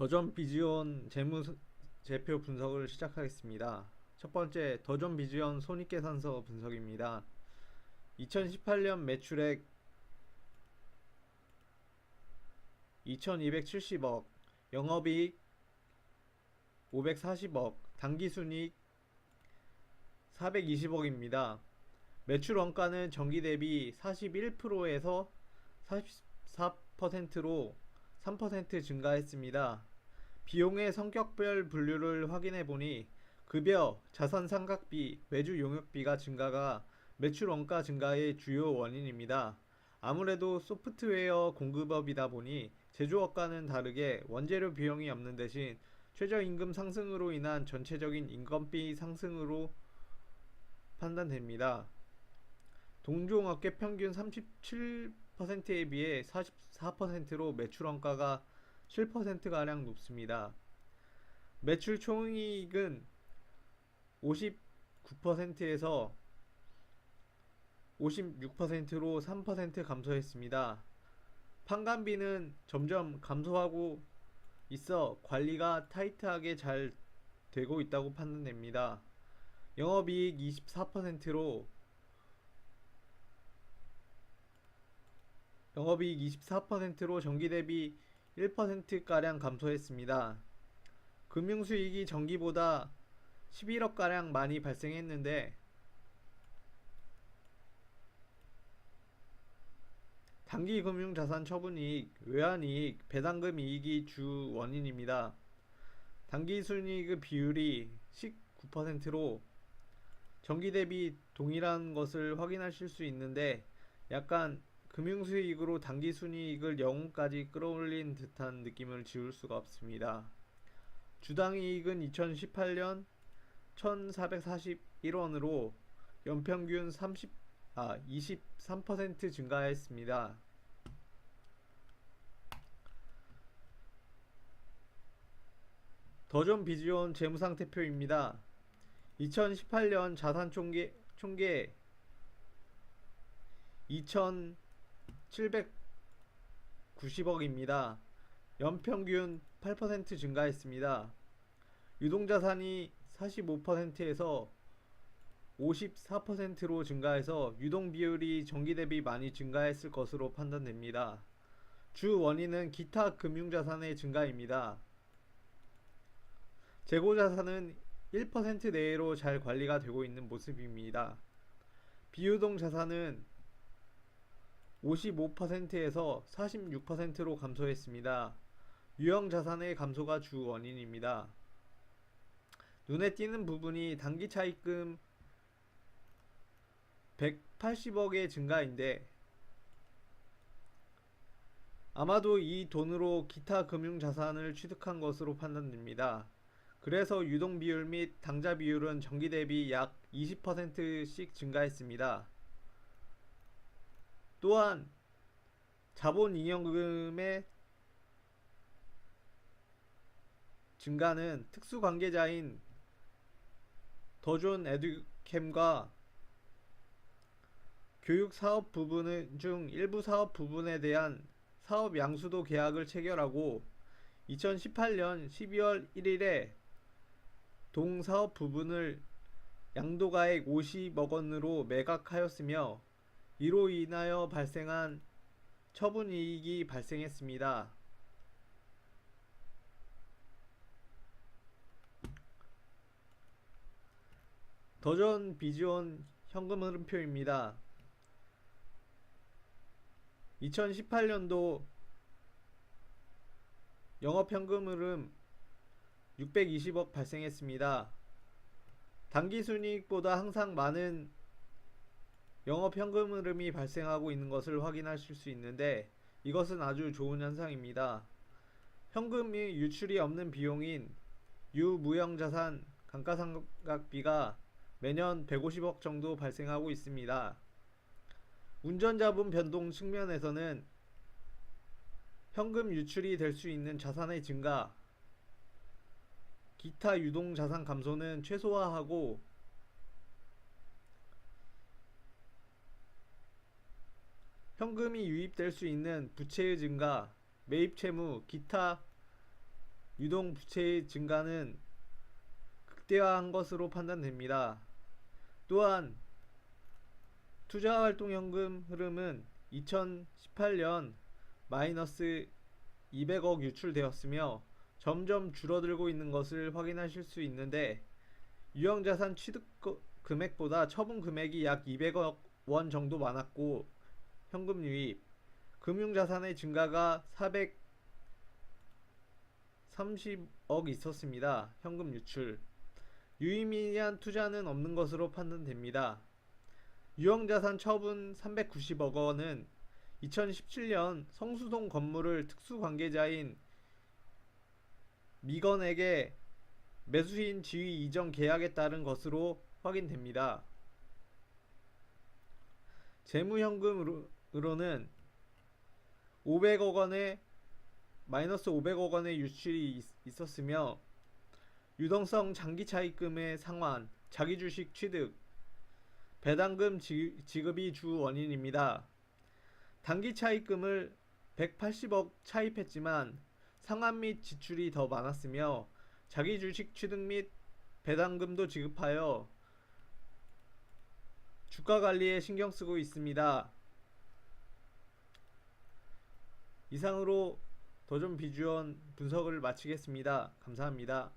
더전 비지온 재무 제표 분석을 시작하겠습니다. 첫 번째, 더전 비지온 손익계산서 분석입니다. 2018년 매출액 2270억, 영업이익 540억, 당기순이익 420억입니다. 매출 원가는 전기 대비 41%에서 44%로 3% 증가했습니다. 비용의 성격별 분류를 확인해 보니 급여, 자산 상각비, 외주 용역비가 증가가 매출 원가 증가의 주요 원인입니다. 아무래도 소프트웨어 공급업이다 보니 제조업과는 다르게 원재료 비용이 없는 대신 최저임금 상승으로 인한 전체적인 인건비 상승으로 판단됩니다. 동종업계 평균 37%에 비해 44%로 매출 원가가 7%가량 높습니다. 매출 총이익은 59%에서 56%로 3% 감소했습니다. 판관비는 점점 감소하고 있어 관리가 타이트하게 잘 되고 있다고 판단됩니다. 영업이익 24%로 영업이익 24%로 전기 대비 1%가량 감소했습니다. 금융수익이 전기보다 11억가량 많이 발생했는데 단기 금융자산 처분이익, 외환이익, 배당금 이익이 주 원인입니다. 단기 순이익의 비율이 19%로 전기 대비 동일한 것을 확인하실 수 있는데 약간 금융수익으로 단기 순이익을 0까지 끌어올린 듯한 느낌을 지울 수가 없습니다. 주당 이익은 2018년 1,441원으로 연평균 30, 아, 23% 증가했습니다. 더존 비지온 재무상태표입니다. 2018년 자산 총계, 총계 2,790억입니다. 연평균 8% 증가했습니다. 유동자산이 45%에서 54%로 증가해서 유동 비율이 전기 대비 많이 증가했을 것으로 판단됩니다. 주 원인은 기타 금융자산의 증가입니다. 재고자산은 1% 내외로 잘 관리가 되고 있는 모습입니다. 비유동 자산은 55%에서 46%로 감소했습니다. 유형 자산의 감소가 주 원인입니다. 눈에 띄는 부분이 단기 차입금 180억의 증가인데 아마도 이 돈으로 기타 금융 자산을 취득한 것으로 판단됩니다. 그래서 유동 비율 및 당자 비율은 전기 대비 약 20%씩 증가했습니다. 또한 자본 잉여금의 증가는 특수 관계자인 더존 에듀캠과 교육 사업 부분 중 일부 사업 부분에 대한 사업 양수도 계약을 체결하고 2018년 12월 1일에 동사업 부분을 양도가액 50억 원으로 매각하였으며 이로 인하여 발생한 처분 이익이 발생했습니다. 더전 비지온 현금 흐름표입니다. 2018년도 영업 현금 흐름 620억 발생했습니다. 단기 순이익보다 항상 많은 영업 현금 흐름이 발생하고 있는 것을 확인하실 수 있는데 이것은 아주 좋은 현상입니다. 현금이 유출이 없는 비용인 유무형자산 감가상각비가 매년 150억 정도 발생하고 있습니다. 운전자분 변동 측면에서는 현금 유출이 될 수 있는 자산의 증가, 기타 유동 자산 감소는 최소화하고 현금이 유입될 수 있는 부채의 증가, 매입 채무, 기타 유동 부채의 증가는 극대화한 것으로 판단됩니다. 또한 투자 활동연금 흐름은 2018년 마이너스 200억 유출되었으며 점점 줄어들고 있는 것을 확인하실 수 있는데 유형 자산 취득 거- 금액보다 처분 금액이 약 200억 원 정도 많았고 현금 유입, 금융자산의 증가가 430억 있었습니다. 현금 유출. 유의미한 투자는 없는 것으로 판단됩니다. 유형자산 처분 390억 원은 2017년 성수동 건물을 특수관계자인 미건에게 매수인 지위 이전 계약에 따른 것으로 확인됩니다. 재무현금 으로는 500억 원의 마이너스 500억 원의 유출이 있- 있었으며 유동성 장기 차입금의 상환, 자기 주식 취득, 배당금 지- 지급이 주 원인입니다. 단기 차입금을 180억 차입했지만 상환 및 지출이 더 많았으며 자기 주식 취득 및 배당금도 지급하여 주가 관리에 신경 쓰고 있습니다. 이상으로 도전 비주원 분석을 마치겠습니다. 감사합니다.